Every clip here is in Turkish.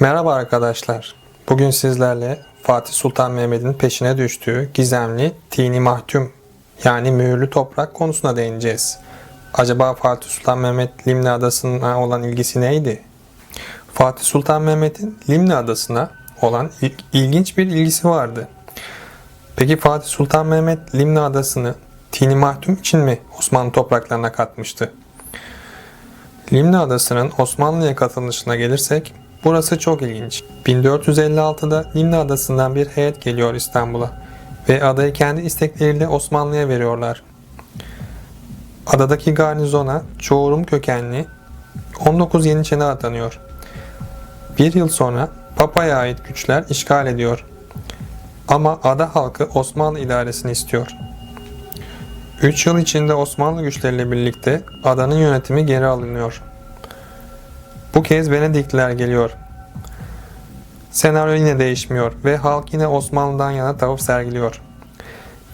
Merhaba arkadaşlar. Bugün sizlerle Fatih Sultan Mehmet'in peşine düştüğü gizemli Tini Mahtum yani mühürlü toprak konusuna değineceğiz. Acaba Fatih Sultan Mehmet Limni Adası'na olan ilgisi neydi? Fatih Sultan Mehmet'in Limni Adası'na olan il- ilginç bir ilgisi vardı. Peki Fatih Sultan Mehmet Limni Adası'nı Tini Mahtum için mi Osmanlı topraklarına katmıştı? Limni Adası'nın Osmanlı'ya katılışına gelirsek burası çok ilginç. 1456'da Limni Adası'ndan bir heyet geliyor İstanbul'a ve adayı kendi istekleriyle Osmanlı'ya veriyorlar. Adadaki garnizona çoğu kökenli 19 Yeniçeri atanıyor. Bir yıl sonra Papa'ya ait güçler işgal ediyor. Ama ada halkı Osmanlı idaresini istiyor. 3 yıl içinde Osmanlı güçleriyle birlikte adanın yönetimi geri alınıyor. Bu kez Venedikliler geliyor. Senaryo yine değişmiyor ve halk yine Osmanlı'dan yana tavır sergiliyor.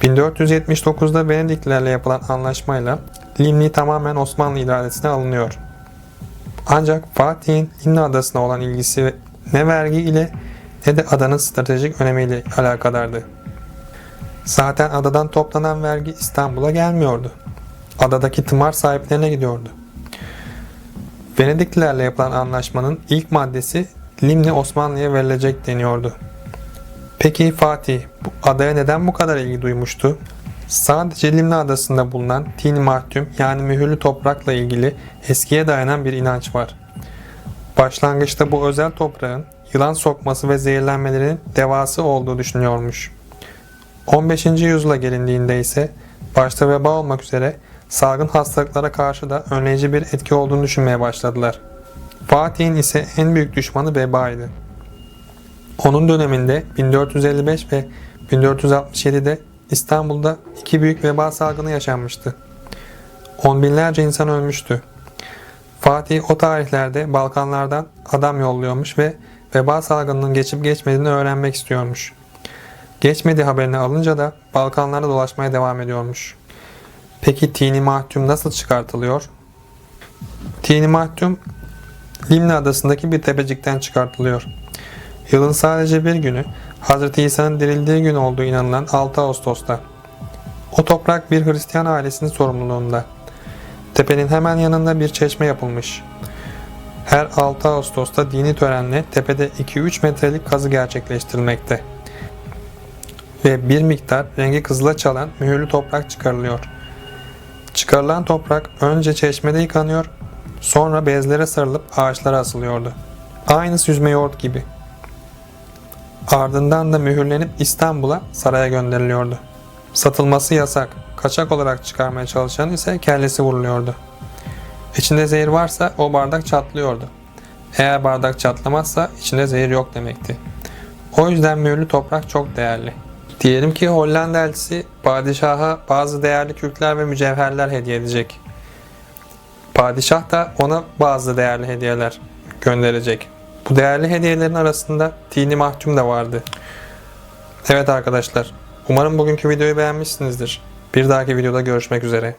1479'da Venediklilerle yapılan anlaşmayla Limni tamamen Osmanlı idaresine alınıyor. Ancak Fatih'in Limni Adası'na olan ilgisi ne vergi ile ne de adanın stratejik önemiyle alakadardı. Zaten adadan toplanan vergi İstanbul'a gelmiyordu. Adadaki tımar sahiplerine gidiyordu. Venediklilerle yapılan anlaşmanın ilk maddesi Limni Osmanlı'ya verilecek deniyordu. Peki Fatih bu adaya neden bu kadar ilgi duymuştu? Sadece Limni Adası'nda bulunan Tini Mahtum yani mühürlü toprakla ilgili eskiye dayanan bir inanç var. Başlangıçta bu özel toprağın yılan sokması ve zehirlenmelerinin devası olduğu düşünüyormuş. 15. yüzyıla gelindiğinde ise başta veba olmak üzere salgın hastalıklara karşı da önleyici bir etki olduğunu düşünmeye başladılar. Fatih'in ise en büyük düşmanı vebaydı. Onun döneminde 1455 ve 1467'de İstanbul'da iki büyük veba salgını yaşanmıştı. On binlerce insan ölmüştü. Fatih o tarihlerde Balkanlardan adam yolluyormuş ve veba salgınının geçip geçmediğini öğrenmek istiyormuş. Geçmediği haberini alınca da Balkanlarda dolaşmaya devam ediyormuş. Peki Tini Mahtum nasıl çıkartılıyor? Tini Mahtum Limni adasındaki bir tepecikten çıkartılıyor. Yılın sadece bir günü Hz. İsa'nın dirildiği gün olduğu inanılan 6 Ağustos'ta. O toprak bir Hristiyan ailesinin sorumluluğunda. Tepenin hemen yanında bir çeşme yapılmış. Her 6 Ağustos'ta dini törenle tepede 2-3 metrelik kazı gerçekleştirilmekte. Ve bir miktar rengi kızıla çalan mühürlü toprak çıkarılıyor. Çıkarılan toprak önce çeşmede yıkanıyor, sonra bezlere sarılıp ağaçlara asılıyordu. Aynı süzme yoğurt gibi. Ardından da mühürlenip İstanbul'a saraya gönderiliyordu. Satılması yasak, kaçak olarak çıkarmaya çalışan ise kellesi vuruluyordu. İçinde zehir varsa o bardak çatlıyordu. Eğer bardak çatlamazsa içinde zehir yok demekti. O yüzden mühürlü toprak çok değerli. Diyelim ki Hollanda elçisi padişaha bazı değerli kürkler ve mücevherler hediye edecek. Padişah da ona bazı değerli hediyeler gönderecek. Bu değerli hediyelerin arasında Tini Mahkum da vardı. Evet arkadaşlar, umarım bugünkü videoyu beğenmişsinizdir. Bir dahaki videoda görüşmek üzere.